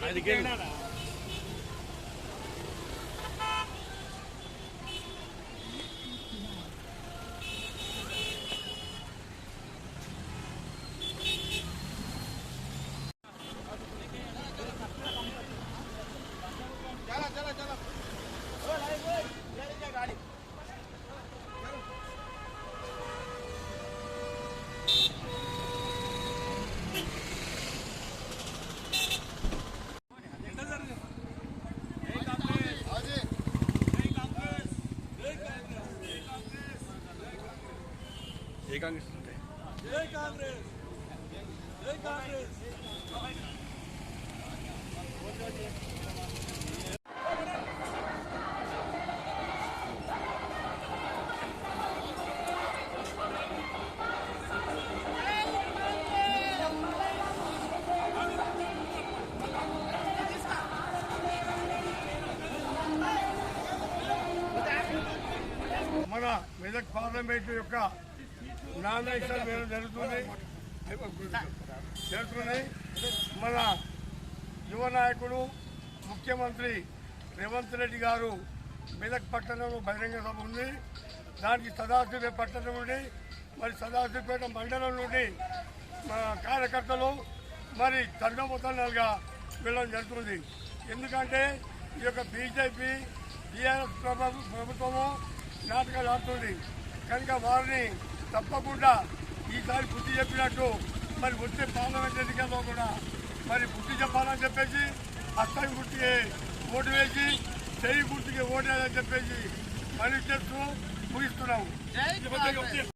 ಅದಕ್ಕೆ ఏ కాంగ్రెస్ ఉంటాయి మన మెదక్ పార్లమెంటు యొక్క నామినేషన్ వేయడం జరుగుతుంది. జరుగుతున్నాయి. మన యువ నాయకుడు ముఖ్యమంత్రి రేవంత్ రెడ్డి గారు మెదక్ పట్టణంలో బహిరంగ సభ ఉంది. దానికి సదాశివపేట పట్టణం నుండి మరి సదాశివపేట మండలం నుండి కార్యకర్తలు మరి తండమొత్తాలుగా వెళ్ళడం జరుగుతుంది. ఎందుకంటే ఈ యొక్క బీజేపీ టీఆర్ఎస్ ప్రభుత్వము నాటకాలు ఆడుతుంది. కనుక వారిని తప్పకుండా ఈసారి బుద్ధి చెప్పినట్టు. మరి వచ్చే పార్లమెంట్ ఎన్నికల్లో కూడా. మరి బుద్ధి చెప్పాలని చెప్పేసి అస్సాయి గుర్తుకి ఓటు వేసి చెయ్యి గుర్తుకి ఓటు వేయాలని చెప్పేసి మళ్ళీ చేస్తూ ముగిస్తున్నాము.